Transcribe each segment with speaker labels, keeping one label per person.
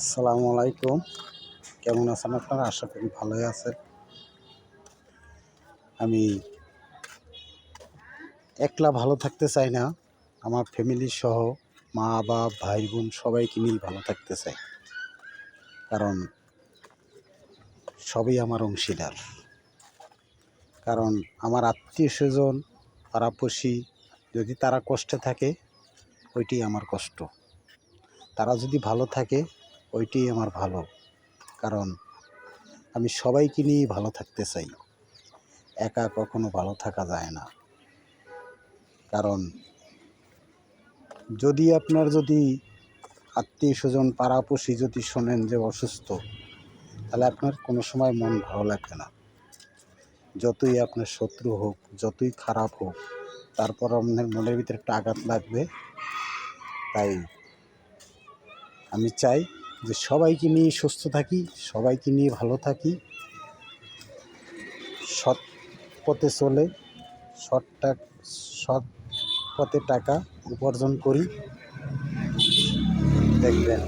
Speaker 1: আসসালামু আলাইকুম। কেমন আছেন আপনারা? আশা করি ভালোই আছেন। আমি একলা ভালো থাকতে চাই না। আমার ফ্যামিলি সহ মা বাপ ভাই, বোন সবাইকে নিয়ে ভালো থাকতে চাই। কারণ সবই আমার অংশীদার। কারণ আমার আত্মীয় স্বজন পাড়াপড়শি যদি তারা কষ্টে থাকে, ওইটাই আমার কষ্ট। তারা যদি ভালো থাকে ওইটাই আমার ভালো। কারণ আমি সবাইকে নিয়েই ভালো থাকতে চাই। একা কখনো ভালো থাকা যায় না। কারণ যদি আপনার যদি আত্মীয় স্বজন পাড়াপড়শি যদি শোনেন যে অসুস্থ, তাহলে আপনার কোনো সময় মন ভালো লাগবে না। যতই আপনার শত্রু হোক, যতই খারাপ হোক তারপর আপনার মনের ভিতরে একটা আঘাত লাগবে। তাই আমি চাই যে সবাইকে নিয়ে সুস্থ থাকি, সবাইকে নিয়ে ভালো থাকি। সৎ পথে চলে, সৎ সৎ পথে টাকা উপার্জন করি। দেখবেন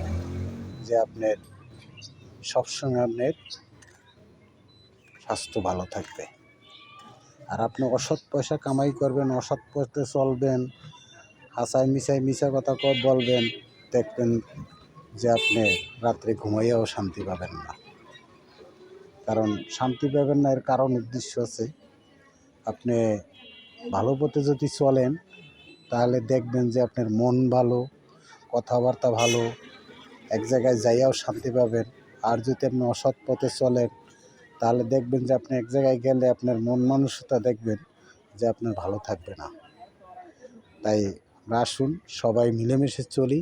Speaker 1: যে আপনার সবসময় আপনার স্বাস্থ্য ভালো থাকবে। আর আপনি অসৎ পয়সা কামাই করবেন, অসৎ পথে চলবেন, হাসায় মিশাই মিশা কথা বলবেন, দেখবেন যে আপনি রাত্রে ঘুমাইয়াও শান্তি পাবেন না। কারণ শান্তি পাবেন না এর কারণ উদ্দেশ্য আছে, আপনি ভালো পথে যদি চলেন, তাহলে দেখবেন যে আপনার মন ভালো, কথাবার্তা ভালো, এক জায়গায় যাইয়াও শান্তি পাবেন। আর যদি আপনি অসৎ পথে চলেন, তাহলে দেখবেন যে আপনি এক জায়গায় গেলে আপনার মন মানসিকতা দেখবেন যে আপনার ভালো থাকবে না। তাই আমরা আসুন, সবাই মিলেমিশে চলি।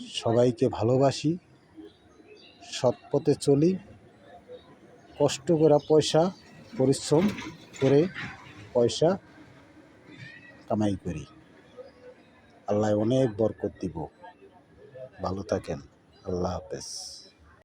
Speaker 1: সবাইকে ভালোবাসি, সৎ পথে চলি, কষ্ট করা পয়সা, পরিশ্রম করে পয়সা কামাই করি। আল্লাহ অনেক বরকত দিব। ভালো থাকেন। আল্লাহ হাফেজ।